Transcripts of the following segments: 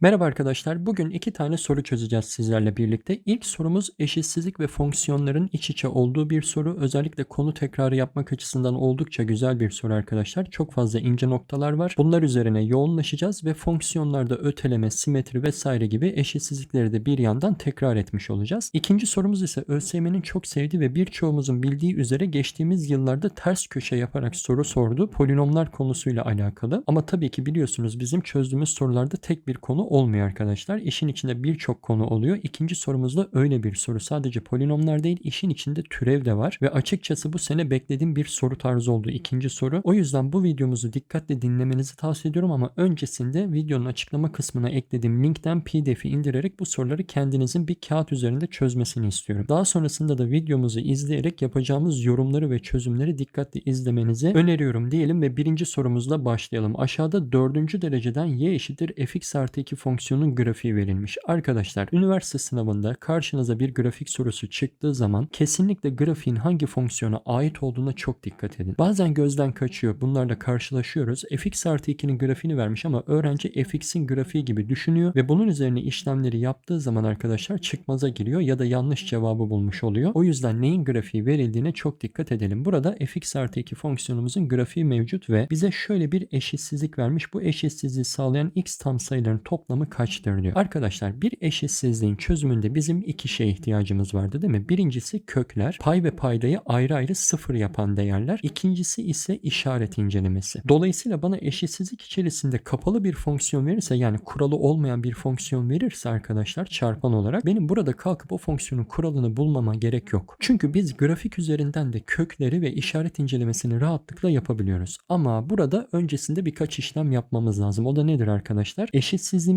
Merhaba arkadaşlar. Bugün iki tane soru çözeceğiz sizlerle birlikte. İlk sorumuz eşitsizlik ve fonksiyonların iç içe olduğu bir soru. Özellikle konu tekrarı yapmak açısından oldukça güzel bir soru arkadaşlar. Çok fazla ince noktalar var. Bunlar üzerine yoğunlaşacağız ve fonksiyonlarda öteleme, simetri vesaire gibi eşitsizlikleri de bir yandan tekrar etmiş olacağız. İkinci sorumuz ise ÖSYM'nin çok sevdiği ve birçoğumuzun bildiği üzere geçtiğimiz yıllarda ters köşe yaparak soru sordu. Polinomlar konusuyla alakalı. Ama tabii ki biliyorsunuz bizim çözdüğümüz sorularda tek bir konu olmuyor arkadaşlar. İşin içinde birçok konu oluyor. İkinci sorumuzda öyle bir soru. Sadece polinomlar değil işin içinde türev de var. Ve açıkçası bu sene beklediğim bir soru tarzı oldu ikinci soru. O yüzden bu videomuzu dikkatle dinlemenizi tavsiye ediyorum ama öncesinde videonun açıklama kısmına eklediğim linkten pdf'i indirerek bu soruları kendinizin bir kağıt üzerinde çözmesini istiyorum. Daha sonrasında da videomuzu izleyerek yapacağımız yorumları ve çözümleri dikkatli izlemenizi öneriyorum diyelim ve birinci sorumuzla başlayalım. Aşağıda dördüncü dereceden y eşittir fx artı 2 fonksiyonun grafiği verilmiş. Arkadaşlar üniversite sınavında karşınıza bir grafik sorusu çıktığı zaman kesinlikle grafiğin hangi fonksiyona ait olduğuna çok dikkat edin. Bazen gözden kaçıyor. Bunlarla karşılaşıyoruz. fx artı 2'nin grafiğini vermiş ama öğrenci fx'in grafiği gibi düşünüyor ve bunun üzerine işlemleri yaptığı zaman arkadaşlar çıkmaza giriyor ya da yanlış cevabı bulmuş oluyor. O yüzden neyin grafiği verildiğine çok dikkat edelim. Burada fx artı 2 fonksiyonumuzun grafiği mevcut ve bize şöyle bir eşitsizlik vermiş. Bu eşitsizliği sağlayan x tam sayıların toplamı kaçtır diyor. Arkadaşlar bir eşitsizliğin çözümünde bizim iki şeye ihtiyacımız vardı değil mi? Birincisi kökler, pay ve paydayı ayrı ayrı sıfır yapan değerler. İkincisi ise işaret incelemesi. Dolayısıyla bana eşitsizlik içerisinde kapalı bir fonksiyon verirse yani kuralı olmayan bir fonksiyon verirse arkadaşlar çarpan olarak benim burada kalkıp o fonksiyonun kuralını bulmama gerek yok. Çünkü biz grafik üzerinden de kökleri ve işaret incelemesini rahatlıkla yapabiliyoruz. Ama burada öncesinde birkaç işlem yapmamız lazım. O da nedir arkadaşlar?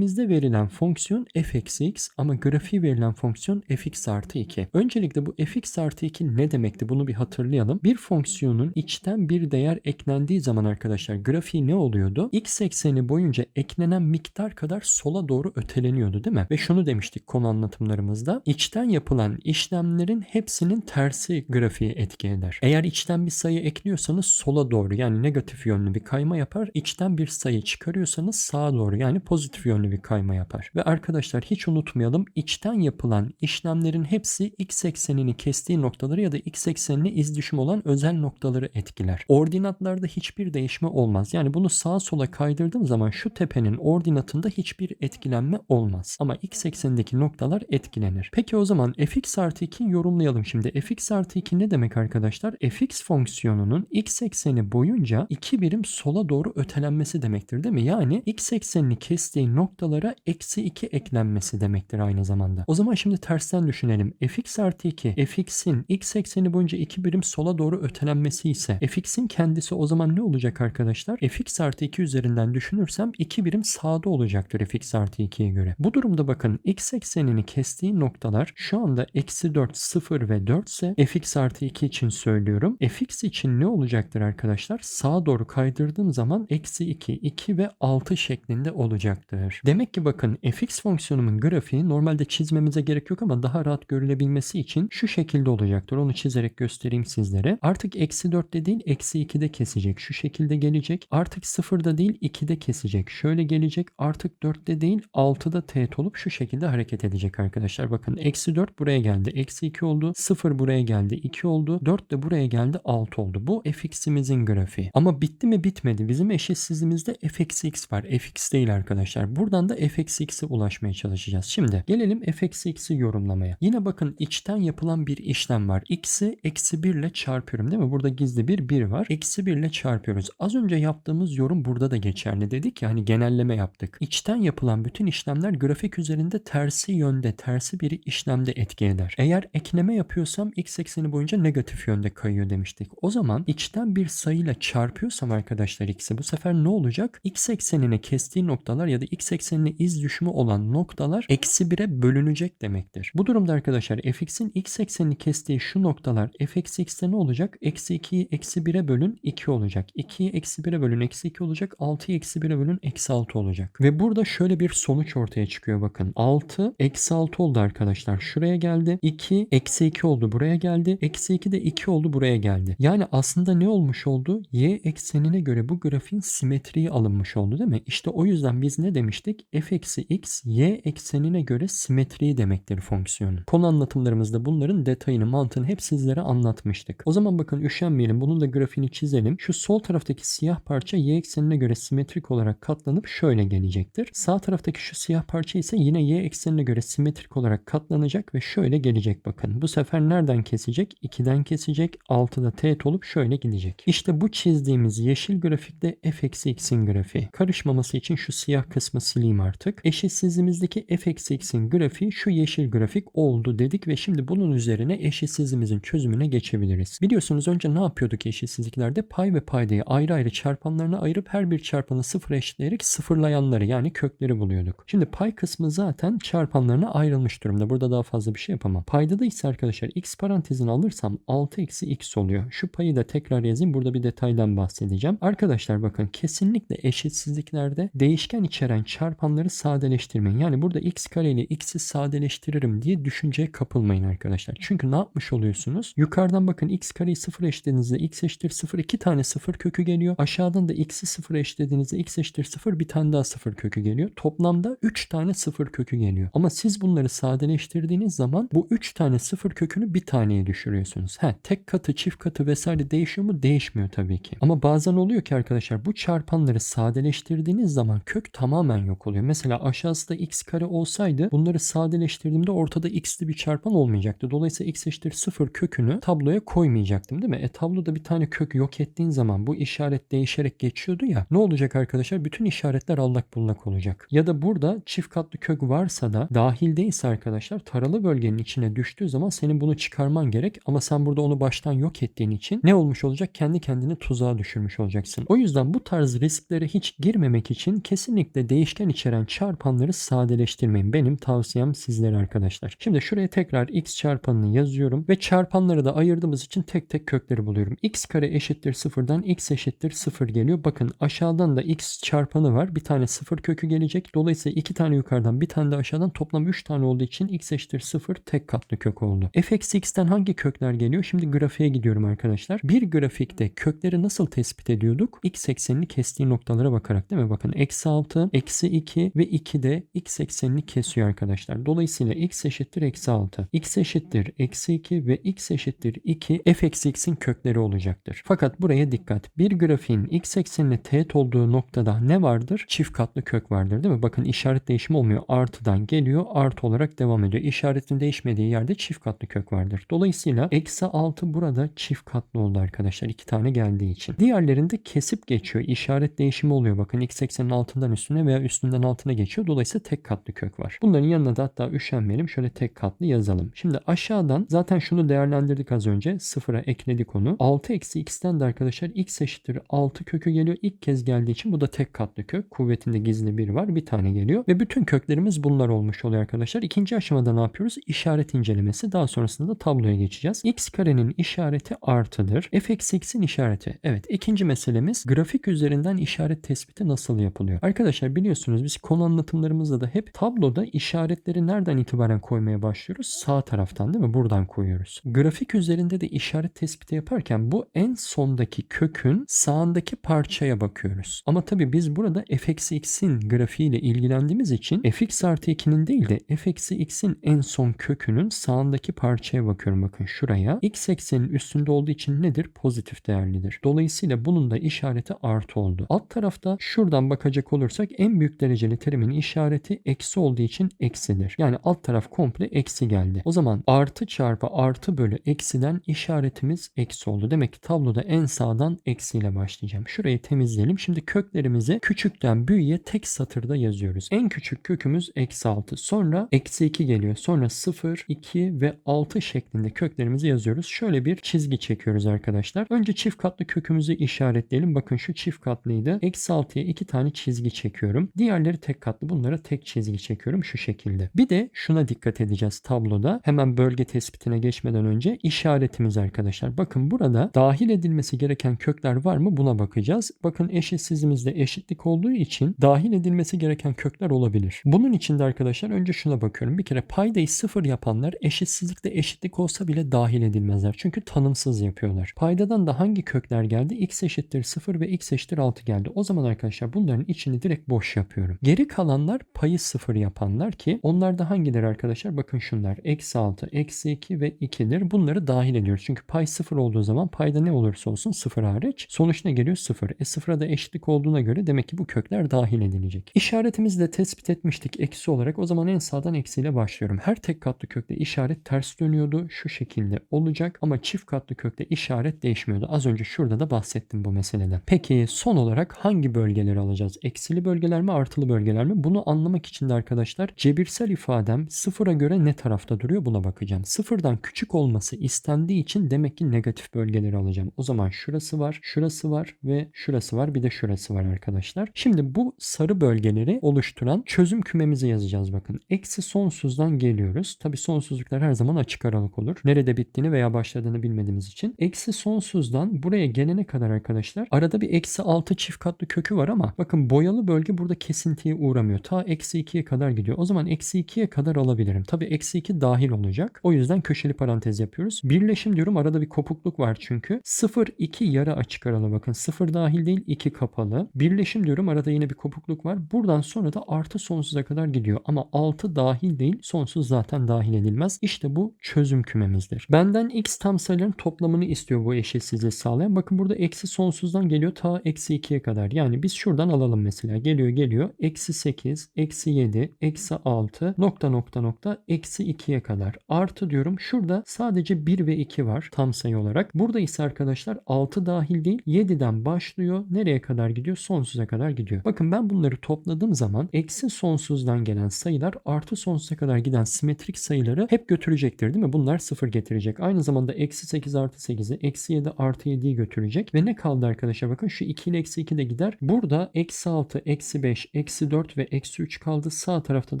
Eşitsizliğimizde verilen fonksiyon f eksi x ama grafiği verilen fonksiyon fx artı 2. Öncelikle bu fx artı 2 ne demekti bunu bir hatırlayalım. Bir fonksiyonun içten bir değer eklendiği zaman arkadaşlar grafiği ne oluyordu? x ekseni boyunca eklenen miktar kadar sola doğru öteleniyordu değil mi? Ve şunu demiştik konu anlatımlarımızda. İçten yapılan işlemlerin hepsinin tersi grafiği etki eder. Eğer içten bir sayı ekliyorsanız sola doğru yani negatif yönlü bir kayma yapar. İçten bir sayı çıkarıyorsanız sağa doğru yani pozitif yönlü bir kayma yapar. Ve arkadaşlar hiç unutmayalım içten yapılan işlemlerin hepsi x eksenini kestiği noktaları ya da x eksenine iz düşüm olan özel noktaları etkiler. Ordinatlarda hiçbir değişme olmaz. Yani bunu sağa sola kaydırdığım zaman şu tepenin ordinatında hiçbir etkilenme olmaz. Ama x eksenindeki noktalar etkilenir. Peki o zaman fx artı 2 yorumlayalım şimdi. fx artı 2 ne demek arkadaşlar? fx fonksiyonunun x ekseni boyunca 2 birim sola doğru ötelenmesi demektir değil mi? Yani x eksenini kestiği noktalara eksi 2 eklenmesi demektir aynı zamanda. O zaman şimdi tersten düşünelim. fx artı 2 fx'in x ekseni boyunca 2 birim sola doğru ötelenmesi ise fx'in kendisi o zaman ne olacak arkadaşlar? fx artı 2 üzerinden düşünürsem 2 birim sağda olacaktır fx artı 2'ye göre. Bu durumda bakın x eksenini kestiği noktalar şu anda eksi 4, 0 ve 4 ise fx artı 2 için söylüyorum. fx için ne olacaktır arkadaşlar? Sağa doğru kaydırdığım zaman eksi 2, 2 ve 6 şeklinde olacaktır. Demek ki bakın fx fonksiyonumun grafiği normalde çizmemize gerek yok ama daha rahat görülebilmesi için şu şekilde olacaktır. Onu çizerek göstereyim sizlere. Artık eksi 4'te değil eksi 2'de kesecek. Şu şekilde gelecek. Artık 0'da değil 2'de kesecek. Şöyle gelecek. Artık 4'te değil 6'da teğet olup şu şekilde hareket edecek arkadaşlar. Bakın eksi 4 buraya geldi. Eksi 2 oldu. 0 buraya geldi. 2 oldu. 4 de buraya geldi. 6 oldu. Bu fx'imizin grafiği. Ama bitti mi bitmedi. Bizim eşitsizliğimizde f eksi x var. fx değil arkadaşlar. Buradan da f eksi x'e ulaşmaya çalışacağız. Şimdi gelelim f eksi x'i yorumlamaya. Yine bakın içten yapılan bir işlem var. x'i eksi 1 ile çarpıyorum değil mi? Burada gizli bir 1 var. Eksi 1 ile çarpıyoruz. Az önce yaptığımız yorum burada da geçerli dedik ya hani genelleme yaptık. İçten yapılan bütün işlemler grafik üzerinde tersi yönde, tersi bir işlemde etki eder. Eğer ekleme yapıyorsam x ekseni boyunca negatif yönde kayıyor demiştik. O zaman içten bir sayıyla çarpıyorsam arkadaşlar x'i bu sefer ne olacak? x eksenine kestiği noktalar ya da x eksenine iz düşümü olan noktalar eksi 1'e bölünecek demektir. Bu durumda arkadaşlar fx'in x eksenini kestiği şu noktalar f eksi x'te ne olacak? Eksi 2'yi eksi 1'e bölün 2 olacak. 2'yi eksi 1'e bölün eksi 2 olacak. 6'yı eksi 1'e bölün eksi 6 olacak. Ve burada şöyle bir sonuç ortaya çıkıyor bakın. 6 eksi 6 oldu arkadaşlar. Şuraya geldi. 2 eksi 2 oldu buraya geldi. Eksi 2 de 2 oldu buraya geldi. Yani aslında ne olmuş oldu? Y eksenine göre bu grafiğin simetriği alınmış oldu değil mi? İşte o yüzden biz ne demiştik? Demiştik? f eksi x y eksenine göre simetri demektir fonksiyonun. Konu anlatımlarımızda bunların detayını, mantığını hep sizlere anlatmıştık. O zaman bakın üşenmeyelim. Bunun da grafiğini çizelim. Şu sol taraftaki siyah parça y eksenine göre simetrik olarak katlanıp şöyle gelecektir. Sağ taraftaki şu siyah parça ise yine y eksenine göre simetrik olarak katlanacak ve şöyle gelecek bakın. Bu sefer nereden kesecek? 2'den kesecek. 6'da teğet olup şöyle gidecek. İşte bu çizdiğimiz yeşil grafikte f eksi x'in grafiği. Karışmaması için şu siyah kısmı sileyim artık. Eşitsizliğimizdeki f eksi x'in grafiği şu yeşil grafik oldu dedik ve şimdi bunun üzerine eşitsizliğimizin çözümüne geçebiliriz. Biliyorsunuz önce ne yapıyorduk eşitsizliklerde? Pay ve paydayı ayrı ayrı çarpanlarına ayırıp her bir çarpanı sıfır eşitleyerek sıfırlayanları yani kökleri buluyorduk. Şimdi pay kısmı zaten çarpanlarına ayrılmış durumda. Burada daha fazla bir şey yapamam. Payda da ise arkadaşlar x parantezini alırsam 6 eksi x oluyor. Şu payı da tekrar yazayım. Burada bir detaydan bahsedeceğim. Arkadaşlar bakın kesinlikle eşitsizliklerde değişken içeren çarpanları sadeleştirmeyin. Yani burada x kare ile x'i sadeleştiririm diye düşünceye kapılmayın arkadaşlar. Çünkü ne yapmış oluyorsunuz? Yukarıdan bakın x kareyi sıfır eşlediğinizde x eşittir 0 iki tane sıfır kökü geliyor. Aşağıdan da x'i sıfır eşlediğinizde x eşittir 0 bir tane daha sıfır kökü geliyor. Toplamda 3 tane sıfır kökü geliyor. Ama siz bunları sadeleştirdiğiniz zaman bu 3 tane sıfır kökünü bir taneye düşürüyorsunuz. Ha tek katı çift katı vesaire değişiyor mu? Değişmiyor tabii ki. Ama bazen oluyor ki arkadaşlar bu çarpanları sadeleştirdiğiniz zaman kök tamamen yok oluyor. Mesela aşağısı da x kare olsaydı bunları sadeleştirdiğimde ortada x'li bir çarpan olmayacaktı. Dolayısıyla x eşittir 0 kökünü tabloya koymayacaktım değil mi? E tabloda bir tane kök yok ettiğin zaman bu işaret değişerek geçiyordu ya. Ne olacak arkadaşlar? Bütün işaretler allak bullak olacak. Ya da burada çift katlı kök varsa da dahil değilse arkadaşlar taralı bölgenin içine düştüğü zaman senin bunu çıkarman gerek ama sen burada onu baştan yok ettiğin için ne olmuş olacak? Kendi kendini tuzağa düşürmüş olacaksın. O yüzden bu tarz risklere hiç girmemek için kesinlikle değişken içeren çarpanları sadeleştirmeyin. Benim tavsiyem sizlere arkadaşlar. Şimdi şuraya tekrar x çarpanını yazıyorum ve çarpanları da ayırdığımız için tek tek kökleri buluyorum. x kare eşittir sıfırdan x eşittir sıfır geliyor. Bakın aşağıdan da x çarpanı var. Bir tane sıfır kökü gelecek. Dolayısıyla iki tane yukarıdan bir tane de aşağıdan toplam 3 tane olduğu için x eşittir 0 tek katlı kök oldu. f x'ten hangi kökler geliyor? Şimdi grafiğe gidiyorum arkadaşlar. Bir grafikte kökleri nasıl tespit ediyorduk? x eksenini kestiği noktalara bakarak değil mi? Bakın eksi 6, eksi 2 ve 2 de x eksenini kesiyor arkadaşlar. Dolayısıyla x eşittir eksi 6. x eşittir eksi 2 ve x eşittir 2 f eksi x'in kökleri olacaktır. Fakat buraya dikkat. Bir grafiğin x eksenine teğet olduğu noktada ne vardır? Çift katlı kök vardır değil mi? Bakın işaret değişimi olmuyor. Artıdan geliyor. Artı olarak devam ediyor. İşaretin değişmediği yerde çift katlı kök vardır. Dolayısıyla eksi 6 burada çift katlı oldu arkadaşlar. iki tane geldiği için. Diğerlerinde kesip geçiyor. İşaret değişimi oluyor. Bakın x eksenin altından üstüne veya üstünden altına geçiyor. Dolayısıyla tek katlı kök var. Bunların yanına da hatta üşenmeyelim. Şöyle tek katlı yazalım. Şimdi aşağıdan zaten şunu değerlendirdik az önce. Sıfıra ekledik onu. 6 eksi x'ten de arkadaşlar x eşittir 6 kökü geliyor. İlk kez geldiği için bu da tek katlı kök. Kuvvetinde gizli bir var. Bir tane geliyor. Ve bütün köklerimiz bunlar olmuş oluyor arkadaşlar. İkinci aşamada ne yapıyoruz? İşaret incelemesi. Daha sonrasında da tabloya geçeceğiz. x karenin işareti artıdır. f eksi x'in işareti. Evet ikinci meselemiz grafik üzerinden işaret tespiti nasıl yapılıyor? Arkadaşlar biliyorsunuz biz konu anlatımlarımızda da hep tabloda işaretleri nereden itibaren koymaya başlıyoruz? Sağ taraftan değil mi? Buradan koyuyoruz. Grafik üzerinde de işaret tespiti yaparken bu en sondaki kökün sağındaki parçaya bakıyoruz. Ama tabi biz burada f eksi x'in grafiğiyle ilgilendiğimiz için fx artı 2'nin değil de f eksi x'in en son kökünün sağındaki parçaya bakıyorum. Bakın şuraya. x eksenin üstünde olduğu için nedir? Pozitif değerlidir. Dolayısıyla bunun da işareti artı oldu. Alt tarafta şuradan bakacak olursak en büyük dereceli terimin işareti eksi olduğu için eksidir. Yani alt taraf komple eksi geldi. O zaman artı çarpı artı bölü eksiden işaretimiz eksi oldu. Demek ki tabloda en sağdan eksiyle başlayacağım. Şurayı temizleyelim. Şimdi köklerimizi küçükten büyüğe tek satırda yazıyoruz. En küçük kökümüz eksi 6. Sonra eksi 2 geliyor. Sonra 0, 2 ve 6 şeklinde köklerimizi yazıyoruz. Şöyle bir çizgi çekiyoruz arkadaşlar. Önce çift katlı kökümüzü işaretleyelim. Bakın şu çift katlıydı. Eksi 6'ya 2 tane çizgi çekiyorum. Diğerleri tek katlı. Bunlara tek çizgi çekiyorum şu şekilde. Bir de şuna dikkat edeceğiz tabloda. Hemen bölge tespitine geçmeden önce işaretimiz arkadaşlar. Bakın burada dahil edilmesi gereken kökler var mı buna bakacağız. Bakın eşitsizimizde eşitlik olduğu için dahil edilmesi gereken kökler olabilir. Bunun için de arkadaşlar önce şuna bakıyorum. Bir kere paydayı sıfır yapanlar eşitsizlikte eşitlik olsa bile dahil edilmezler. Çünkü tanımsız yapıyorlar. Paydadan da hangi kökler geldi? x eşittir 0 ve x eşittir 6 geldi. O zaman arkadaşlar bunların içini direkt boş yapıyorum. Yapıyorum. Geri kalanlar payı sıfır yapanlar ki onlar da hangileri arkadaşlar? Bakın şunlar. Eksi 6, eksi 2 ve 2'dir. Bunları dahil ediyoruz. Çünkü pay sıfır olduğu zaman payda ne olursa olsun sıfır hariç. Sonuç ne geliyor? Sıfır. E sıfıra da eşitlik olduğuna göre demek ki bu kökler dahil edilecek. İşaretimizi de tespit etmiştik eksi olarak. O zaman en sağdan eksiyle başlıyorum. Her tek katlı kökte işaret ters dönüyordu. Şu şekilde olacak ama çift katlı kökte işaret değişmiyordu. Az önce şurada da bahsettim bu meseleden. Peki son olarak hangi bölgeleri alacağız? Eksili bölgeler mi artılı bölgeler mi? Bunu anlamak için de arkadaşlar cebirsel ifadem sıfıra göre ne tarafta duruyor buna bakacağım. Sıfırdan küçük olması istendiği için demek ki negatif bölgeleri alacağım. O zaman şurası var, şurası var ve şurası var bir de şurası var arkadaşlar. Şimdi bu sarı bölgeleri oluşturan çözüm kümemizi yazacağız bakın. Eksi sonsuzdan geliyoruz. Tabi sonsuzluklar her zaman açık aralık olur. Nerede bittiğini veya başladığını bilmediğimiz için. Eksi sonsuzdan buraya gelene kadar arkadaşlar arada bir eksi 6 çift katlı kökü var ama bakın boyalı bölge burada kesintiye uğramıyor. Ta eksi 2'ye kadar gidiyor. O zaman eksi 2'ye kadar alabilirim. Tabi eksi 2 dahil olacak. O yüzden köşeli parantez yapıyoruz. Birleşim diyorum arada bir kopukluk var çünkü. 0 2 yarı açık aralığı bakın. 0 dahil değil 2 kapalı. Birleşim diyorum arada yine bir kopukluk var. Buradan sonra da artı sonsuza kadar gidiyor. Ama 6 dahil değil sonsuz zaten dahil edilmez. İşte bu çözüm kümemizdir. Benden x tam sayıların toplamını istiyor bu eşitsizliği sağlayan. Bakın burada eksi sonsuzdan geliyor ta eksi 2'ye kadar. Yani biz şuradan alalım mesela. Geliyor geliyor. Eksi 8, eksi 7, eksi 6 nokta nokta nokta eksi 2'ye kadar. Artı diyorum. Şurada sadece 1 ve 2 var tam sayı olarak. Burada ise arkadaşlar 6 dahil değil 7'den başlıyor. Nereye kadar gidiyor? Sonsuza kadar gidiyor. Bakın ben bunları topladığım zaman eksi sonsuzdan gelen sayılar artı sonsuza kadar giden simetrik sayıları hep götürecektir değil mi? Bunlar sıfır getirecek. Aynı zamanda eksi 8 artı 8'i eksi 7 artı 7'yi götürecek. Ve ne kaldı arkadaşlar? Bakın şu 2 ile eksi 2 de gider. Burada eksi 6, eksi 5, eksi 4 ve eksi 3 kaldı. Sağ tarafta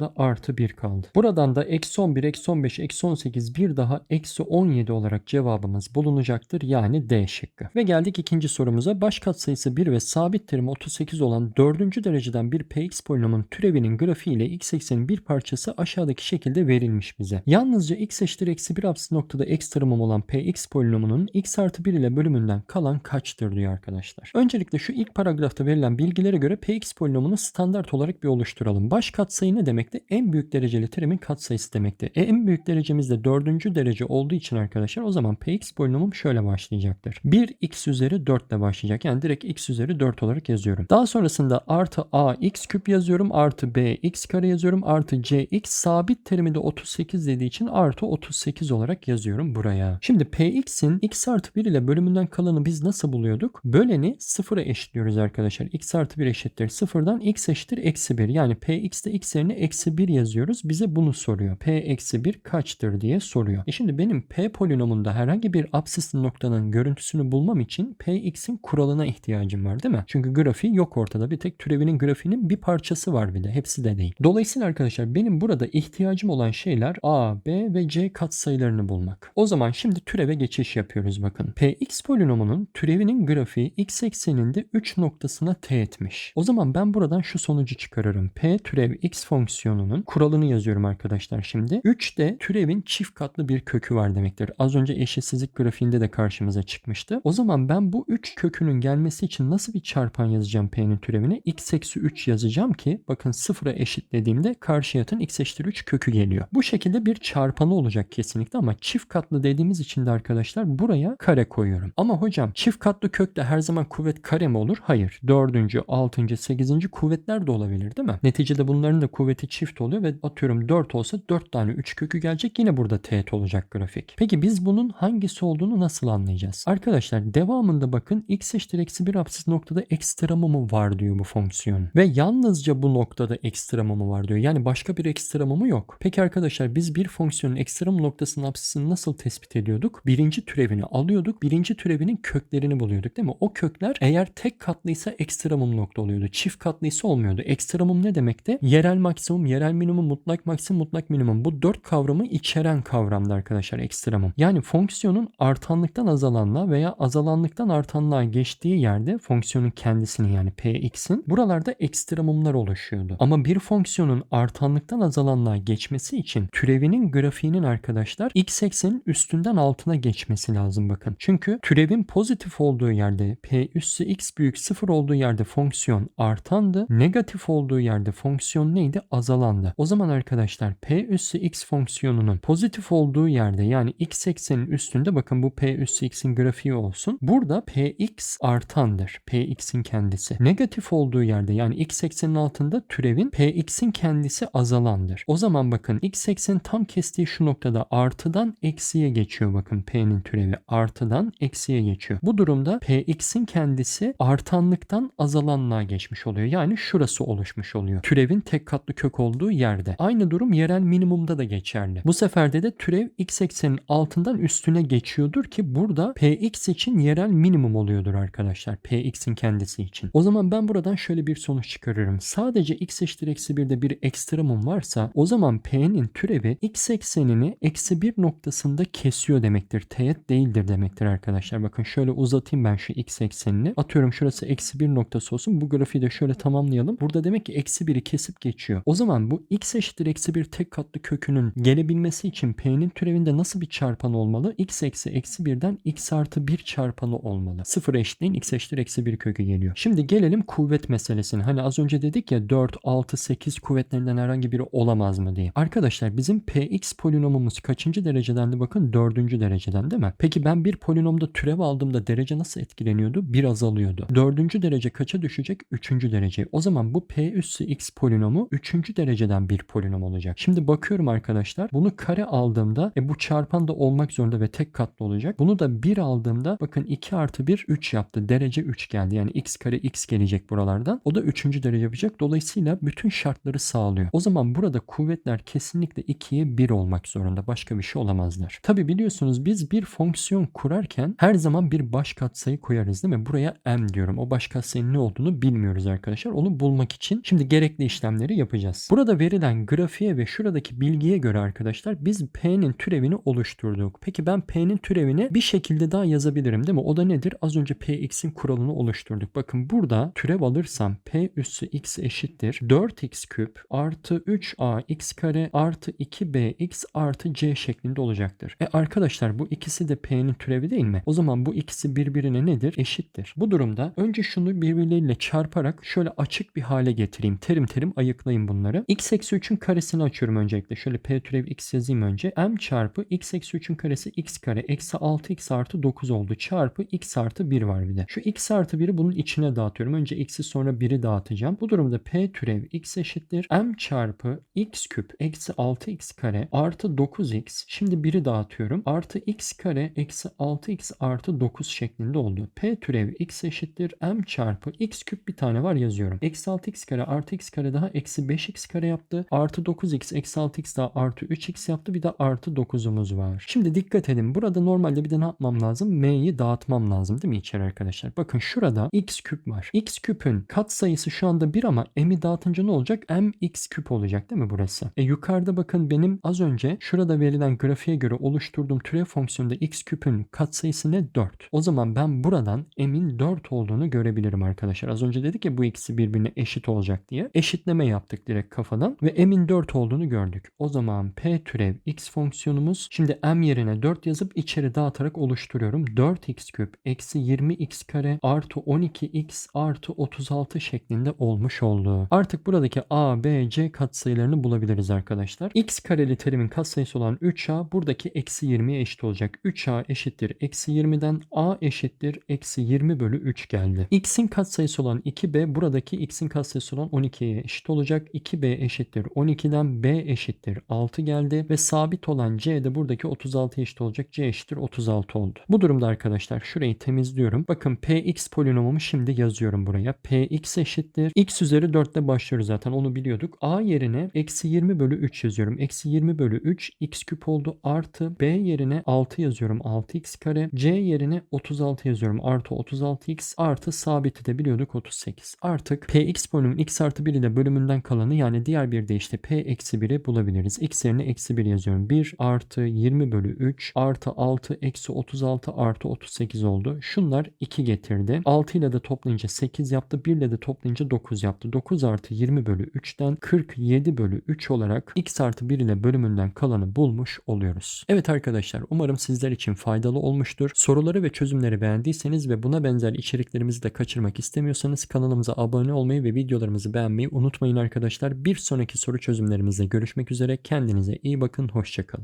da artı 1 kaldı. Buradan da eksi 11, eksi 15, eksi 18 bir daha eksi 17 olarak cevabımız bulunacaktır. Yani D şıkkı. Ve geldik ikinci sorumuza. Baş katsayısı 1 ve sabit terim 38 olan 4. dereceden bir px polinomun türevinin grafiği ile x eksenin bir parçası aşağıdaki şekilde verilmiş bize. Yalnızca x eşittir eksi 1 apsis noktada ekstremum olan px polinomunun x artı 1 ile bölümünden kalan kaçtır diyor arkadaşlar. Öncelikle şu ilk paragrafta verilen bilgilere göre px polinomunu standart olarak bir oluşturalım. Baş katsayı ne demekti? En büyük dereceli terimin katsayısı demekti. E, en büyük derecemiz de 4. derece olduğu için arkadaşlar o zaman px polinomum şöyle başlayacaktır. 1 x üzeri 4 ile başlayacak. Yani direkt x üzeri 4 olarak yazıyorum. Daha sonrasında artı a x küp yazıyorum. Artı b x kare yazıyorum. Artı c x sabit terimi de 38 dediği için artı 38 olarak yazıyorum buraya. Şimdi px'in x artı 1 ile bölümünden kalanı biz nasıl buluyorduk? Böleni sıfıra eşitliyoruz arkadaşlar. x artı 1 eşittir sıfırdan x eşittir eksi 1. Yani px'te x yerine eksi 1 yazıyoruz. Bize bunu soruyor. p eksi 1 kaçtır diye soruyor. E şimdi benim p polinomunda herhangi bir absisli noktanın görüntüsünü bulmam için px'in kuralına ihtiyacım var değil mi? Çünkü grafiği yok ortada. Bir tek türevinin grafiğinin bir parçası var bir de. Hepsi de değil. Dolayısıyla arkadaşlar benim burada ihtiyacım olan şeyler a, b ve c katsayılarını bulmak. O zaman şimdi türeve geçiş yapıyoruz bakın. px polinomunun türevinin grafiği x ekseninde 3 noktasına teğetmiş. O zaman ben buradan şu sonucu çıkarırım. p türev x fonksiyonunun kuralını yazıyorum arkadaşlar şimdi. 3 de türevin çift katlı bir kökü var demektir. Az önce eşitsizlik grafiğinde de karşımıza çıkmıştı. O zaman ben bu 3 kökünün gelmesi için nasıl bir çarpan yazacağım p'nin türevine? x eksi 3 yazacağım ki bakın sıfıra eşitlediğimde karşıya atan x eşittir 3 kökü geliyor. Bu şekilde bir çarpanı olacak kesinlikle ama çift katlı dediğimiz için de arkadaşlar buraya kare koyuyorum. Ama hocam çift katlı kökte her zaman kuvvet kare mi olur? Hayır. 4. 6. 8. kuvvetler de olabilir değil mi? Neticede bunların da kuvveti çift oluyor ve atıyorum 4 olsa 4 tane 3 kökü gelecek yine burada teğet olacak grafik. Peki biz bunun hangisi olduğunu nasıl anlayacağız? Arkadaşlar devamında bakın x eşittir eksi 1 apsis noktada ekstremumu var diyor bu fonksiyon. Ve yalnızca bu noktada ekstremumu var diyor. Yani başka bir ekstremumu yok. Peki arkadaşlar biz bir fonksiyonun ekstremum noktasının apsisini nasıl tespit ediyorduk? Birinci türevini alıyorduk. Birinci türevinin köklerini buluyorduk değil mi? O kökler eğer tek katlıysa ekstremum nokta oluyordu. Çift katlıysa olmuyordu. Ekstremum ne demekti? Yerel maksimum, yerel minimum, mutlak maksimum, mutlak minimum. Bu dört kavramı içeren kavramdı arkadaşlar ekstremum. Yani fonksiyonun artanlıktan azalanlığa veya azalanlıktan artanlığa geçtiği yerde fonksiyonun kendisini yani px'in buralarda ekstremumlar oluşuyordu. Ama bir fonksiyonun artanlıktan azalanlığa geçmesi için türevinin grafiğinin arkadaşlar x eksenin üstünden altına geçmesi lazım bakın. Çünkü türevin pozitif olduğu yerde p üssü x büyük sıfır olduğu yerde fonksiyon artandı. Negatif olduğu yerde fonksiyon neydi? Azalandı. O zaman arkadaşlar p üssü x fonksiyonunun pozitif olduğu yerde yani x eksenin üstünde bakın bu p üssü x'in grafiği olsun. Burada px artandır. px'in kendisi. Negatif olduğu yerde yani x eksenin altında türevin px'in kendisi azalandır. O zaman bakın x eksenin tam kestiği şu noktada artıdan eksiye geçiyor bakın p'nin türevi artıdan eksiye geçiyor. Bu durumda px'in kendisi artanlıktan azalanlığa geçmiş oluyor. Yani şurası oluşmuş oluyor. Türevin tek katlı kök olduğu yerde. Aynı durum yerel minimumda da geçerli. Bu seferde de türev x eksenin altından üstüne geçiyordur ki burada px için yerel minimum oluyordur arkadaşlar. px'in kendisi için. O zaman ben buradan şöyle bir sonuç çıkarıyorum. Sadece x eşittir eksi 1'de bir ekstremum varsa o zaman p'nin türevi x eksenini eksi 1 noktasında kesiyor demektir. Teğet değildir demektir arkadaşlar. Bakın şöyle uzatayım ben şu x eksenini. Atıyorum şurası eksi 1 noktası olsun. Bu grafiği de şöyle tamamlayalım. Burada demek ki eksi 1'i kesip geçiyor. O zaman bu x eşittir eksi 1 tek katlı kökünün gelebilmesi için p'nin türevinde nasıl bir çarpan olmalı? x eksi eksi 1'den x artı 1 çarpanı olmalı. Sıfır eşitliğin x eşittir eksi 1 kökü geliyor. Şimdi gelelim kuvvet meselesine. Hani az önce dedik ya 4, 6, 8 kuvvetlerinden herhangi biri olamaz mı diye. Arkadaşlar bizim px polinomumuz kaçıncı derecedendi? Bakın dördüncü dereceden değil mi? Peki ben bir polinomda türev aldığımda derece nasıl etkileniyordu? Bir azalıyordu. Dördüncü derece kaça düşecek? Üçüncü derece. O zaman bu p üssü x polinomu üçüncü dereceden bir polinom olacak. Şimdi bakıyorum arkadaşlar. Bunu kare aldığımda e, bu çarpan da olmak zorunda ve tek katlı olacak. Bunu da 1 aldığımda bakın 2 artı 1 3 yaptı. Derece 3 geldi. Yani x kare x gelecek buralardan. O da 3. derece yapacak. Dolayısıyla bütün şartları sağlıyor. O zaman burada kuvvetler kesinlikle 2'ye 1 olmak zorunda. Başka bir şey olamazlar. Tabi biliyorsunuz biz bir fonksiyon kurarken her zaman bir baş katsayı koyarız değil mi? Buraya m diyorum. O baş katsayının ne olduğunu bilmiyoruz arkadaşlar. Onu bulmak için şimdi gerekli işlemleri yapacağız. Burada verilen grafiğe ve şuradaki bilgiye göre arkadaşlar biz p'nin türevini oluşturduk. Peki ben p'nin türevini bir şekilde daha yazabilirim değil mi? O da nedir? Az önce px'in kuralını oluşturduk. Bakın burada türev alırsam p üssü x eşittir 4x küp artı 3a x kare artı 2bx artı c şeklinde olacaktır. E arkadaşlar bu ikisi de p'nin türevi değil mi? O zaman bu ikisi birbirine nedir? Eşittir. Bu durumda önce şunu birbirleriyle çarparak şöyle açık bir hale getireyim. Terim terim ayıklayayım bunları. x eksi 3'ün karesini açıyorum öncelikle. Şöyle p türev x yazayım önce. m çarpı x eksi 3'ün karesi x kare eksi 6x artı 9 oldu. Çarpı x artı 1 var bir de. Şu x artı 1'i bunun içine dağıtıyorum. Önce x'i sonra 1'i dağıtacağım. Bu durumda p türev x eşittir. m çarpı x küp eksi 6x kare artı 9x. Şimdi 1'i dağıtıyorum. Artı x kare eksi 6x artı 9 şeklinde oldu. p türev x eşittir. m çarpı x küp bir tane var yazıyorum. Eksi 6x kare artı x kare daha eksi 5x kare yaptı. Artı 9x eksi 6x daha artı 3x yaptı. Bir de artı 9'umuz var. Şimdi dikkat edin. Burada normalde bir de ne yapmam lazım? m'yi dağıtmam lazım değil mi içeri arkadaşlar? Bakın şurada x küp var. x küpün kat sayısı şu anda 1 ama m'i dağıtınca ne olacak? m x küp olacak değil mi burası? E yukarıda bakın benim az önce şurada verilen grafiğe göre oluşturduğum türev fonksiyonunda x küpün kat sayısı ne? 4. O zaman ben buradan m'in 4 olduğunu görebilirim arkadaşlar. Az önce dedik ya bu ikisi birbirine eşit olacak diye. Eşitleme yaptık direkt kafadan ve m'in 4 olduğunu gördük. O zaman p türev x fonksiyonumuz şimdi m yerine 4 yazıp içeri dağıtarak oluşturuyorum. 4x küp eksi 20x kare artı 12x artı 36 şeklinde olmuş oldu. Artık buradaki a, b, c katsayılarını bulabiliriz arkadaşlar. x kareli terimin katsayısı olan 3a buradaki eksi 20'ye eşit olacak. 3a eşittir eksi 20'den a eşittir eksi 20 bölü 3 geldi. x'in katsayısı olan 2b buradaki x'in katsayısı olan 12'ye eşit olacak. 2b eşittir 12'den b eşittir 6 geldi ve sabit olan c de buradaki 36 eşit olacak. c eşittir 36 oldu. Bu durumda arkadaşlar şurayı temizliyorum. Bakın px polinomumu şimdi yazıyorum buraya. px eşittir. x üzeri 4 ile başlıyoruz zaten onu biliyorduk. a yerine eksi 20 bölü 3 yazıyorum. Eksi 20 bölü 3 x küp oldu. Artı b yerine 6 yazıyorum. 6x kare. c yerine 36 yazıyorum. Artı 36x artı sabiti de biliyorduk 38. Artık px polinomun x artı 1 ile bölümünden kalanı yani diğer bir de işte p eksi 1'i bulabiliriz. x yerine eksi 1 yazıyorum. 1 artı 20 bölü 3 artı 6 eksi 36 artı 38 oldu. Şunlar 2 getirdi. 6 ile de toplayınca 8 yaptı. 1 ile de toplayınca 9 yaptı. 9 artı 20 bölü 3'ten 47 bölü 3 olarak x artı 1 ile bölümünden kalanı bulmuş oluyoruz. Evet arkadaşlar umarım sizler için faydalı olmuştur. Soruları ve çözümleri beğendiyseniz ve buna benzer içeriklerimizi de kaçırmak istemiyorsanız kanalımıza abone olmayı ve videolarımızı beğenmeyi unutmayın arkadaşlar. Bir sonraki soru çözümlerimizde görüşmek üzere. Kendinize iyi bakın. Hoşçakalın.